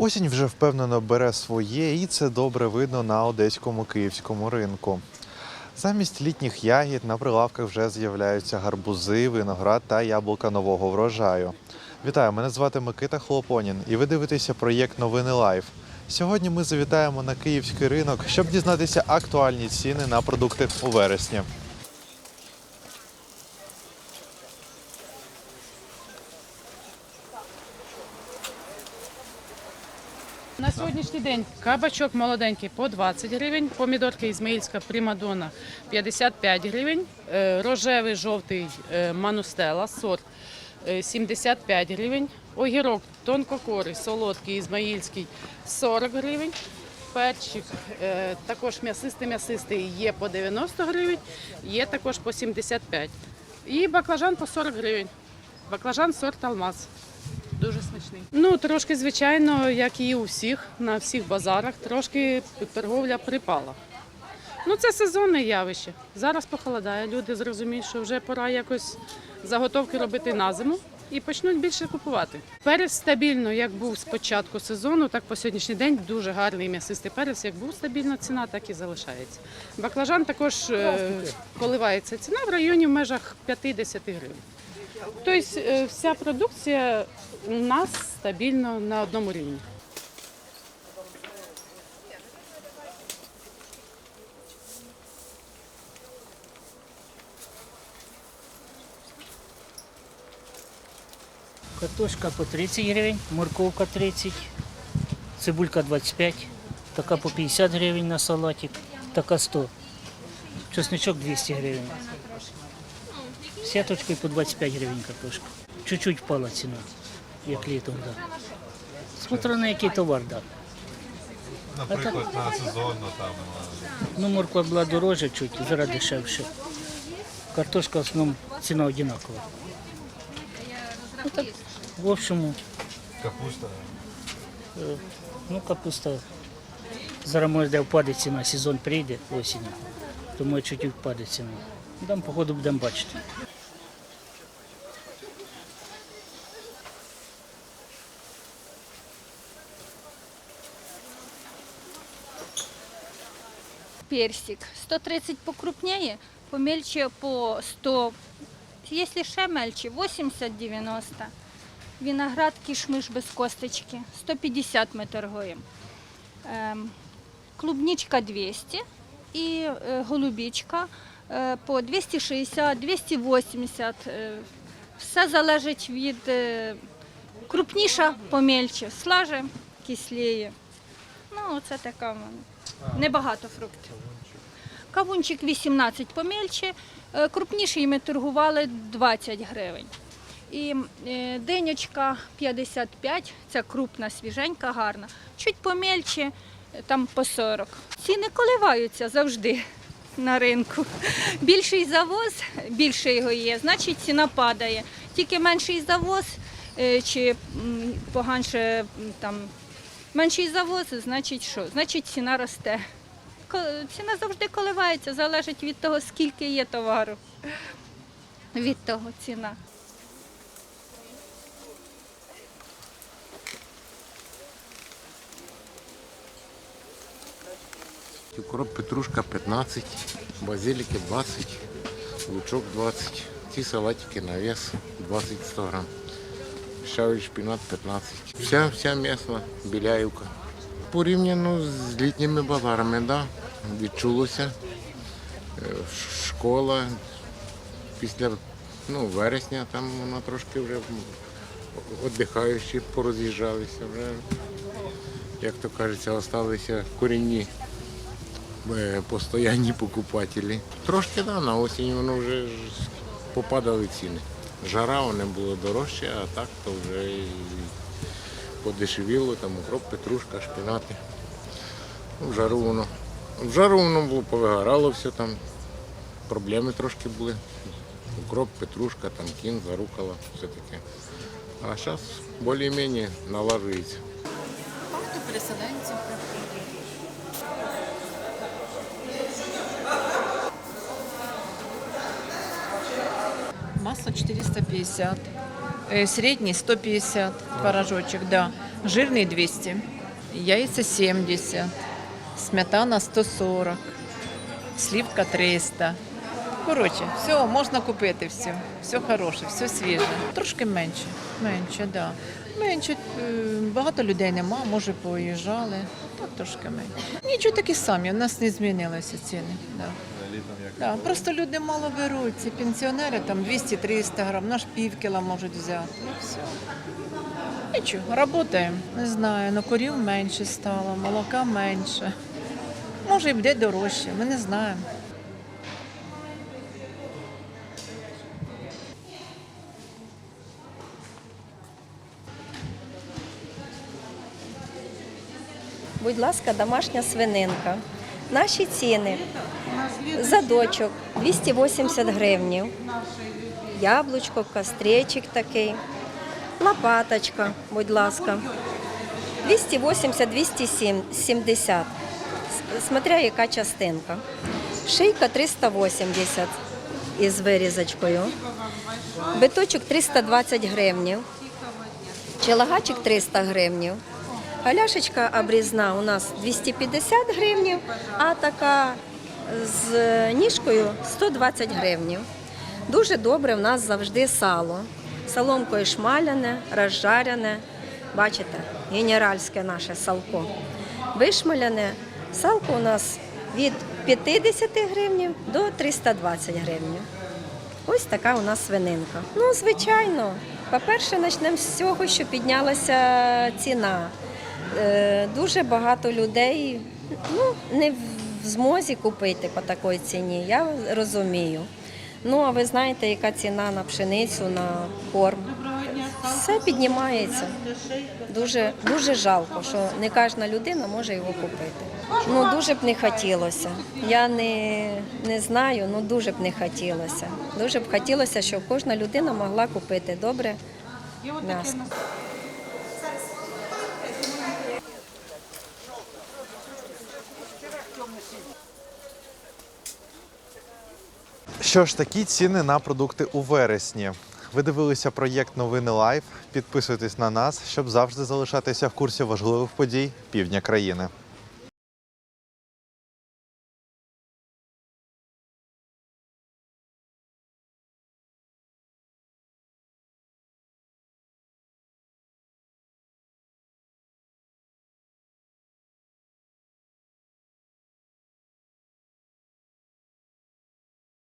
Осінь вже впевнено бере своє, і це добре видно на одеському київському ринку. Замість літніх ягід на прилавках вже з'являються гарбузи, виноград та яблука нового врожаю. Вітаю, мене звати Микита Хлопонін, і ви дивитеся проєкт Новини Лайф. Сьогодні ми завітаємо на київський ринок, щоб дізнатися актуальні ціни на продукти у вересні. На сьогоднішній день кабачок молоденький по 20 гривень, помідорки ізмаїльська примадонна 55 гривень, е, рожевий жовтий е, манустела сорт е, 75 гривень, огірок тонкокорий, солодкий ізмаїльський 40 гривень, перчик е, також м'ясистий м'ясистий є по 90 гривень, є також по 75 і баклажан по 40 гривень. Баклажан сорт алмаз. Дуже смачний. Ну трошки, звичайно, як і у всіх, на всіх базарах, трошки торговля припала. Ну це сезонне явище. Зараз похолодає. Люди зрозуміють, що вже пора якось заготовки робити на зиму і почнуть більше купувати. Перець стабільно, як був з початку сезону, так по сьогоднішній день дуже гарний м'ясистий перець. Як був стабільна ціна, так і залишається. Баклажан також е, коливається ціна в районі в межах 50 гривень. Тобто вся продукція у нас стабільно на одному рівні. Картошка по 30 гривень, морковка 30, цибулька 25, така по 50 гривень на салатик, така 100. Чесничок 200 гривень. Сяточкою по 25 гривень картошка. Чуть-чуть впала ціна, як літом. Да. Смотря на який товар, так. Да. Наприклад, на сезонно там. Ну, морква була дорожча чуть, зараз дешевше. Картошка в основному ціна одинакова. Ну, так, в общому, Капуста. Ну, капуста. Зараз може де впаде ціна, сезон прийде осінню, тому чуть впаде ціна. Там, походу, будемо бачити. Персик. 130 покрупнее, помельче по 100. Если ще мельче, 80-90. Виноград кишмиш без косточки, 150 ми торгуємо. Клубничка 200 і е, голубічка е, по 260-280. Е, все залежить від крупніша помельче, слаже, кисліє. Ну, це така в мене. Небагато фруктів. Кавунчик 18 помельче, е, крупніший ми торгували 20 гривень. І е, динячка 55, це крупна, свіженька, гарна. Чуть помельче, е, там по 40. Ціни коливаються завжди на ринку. Більший завоз, більше його є, значить ціна падає. Тільки менший завоз чи поганше там менший завоз, значить що? Значить ціна росте. Ціна завжди коливається, залежить від того, скільки є товару. Від того ціна. Укроп петрушка 15, базилики 20, лучок 20. Ці салатики на вес 20-100 грам. Шавий шпінат 15. Вся, вся м'ясна біляївка. Порівняно з літніми базарами, да, відчулося. Е, Школа після ну, вересня там вона трошки вже віддихаючі пороз'їжджалися. Вже, як то кажеться, залишилися корінні е, постоянні покупателі. Трошки да, на осінь воно вже попадали ціни. Жара вони було дорожче, а так то вже і подешевіло, там укроп, петрушка, шпінати. Ну, В жару воно. В жару воно було повигорало все там. Проблеми трошки були. Укроп, петрушка, там кін, зарукала, все таке. А зараз більш-менш налажується. Багато переселенців приходить. Масло 450, э, средний 150 творожочек, да. Жирний 200, яйця 70, сметана 140, слівка 300. Коротше, все, можна купити все. Все хороше, все свіже. Трошки менше. Менше, да. Менше. е, Багато людей нема, може поїжджали. Так трошки менше. Нічого такі самі, у нас не змінилися ціни. Да. Да, просто люди мало беруть. Ці пенсіонери там 200-300 грам, наш пів кіла можуть взяти. І все. Нічого, працюємо. Не знаю, ну корів менше стало, молока менше. Може і буде дорожче, ми не знаємо. Будь ласка, домашня свининка. Наші ціни. Задочок 280 гривнів. Яблучко, кастречик такий. Лопаточка, будь ласка. 280-270. Смотря яка частинка. Шийка 380 із вирізочкою. Биточок 320 гривнів. Челагачик 300 гривнів. Галяшечка обрізна у нас 250 гривнів, а така з ніжкою 120 гривнів. Дуже добре в нас завжди сало. Соломкою шмаляне, розжарене. Бачите, генеральське наше салко. Вишмаляне. Салко у нас від 50 гривнів до 320 гривнів. Ось така у нас свининка. Ну, звичайно. По-перше, почнемо з цього, що піднялася ціна. Е, Дуже багато людей ну, не змозі купити по такій ціні, я розумію. Ну, а ви знаєте, яка ціна на пшеницю, на корм. Все піднімається. Дуже, дуже жалко, що не кожна людина може його купити. Ну, дуже б не хотілося. Я не, не знаю, ну дуже б не хотілося. Дуже б хотілося, щоб кожна людина могла купити добре м'ясо. Що ж, такі ціни на продукти у вересні. Ви дивилися проєкт Новини Лайф. Підписуйтесь на нас, щоб завжди залишатися в курсі важливих подій півдня країни.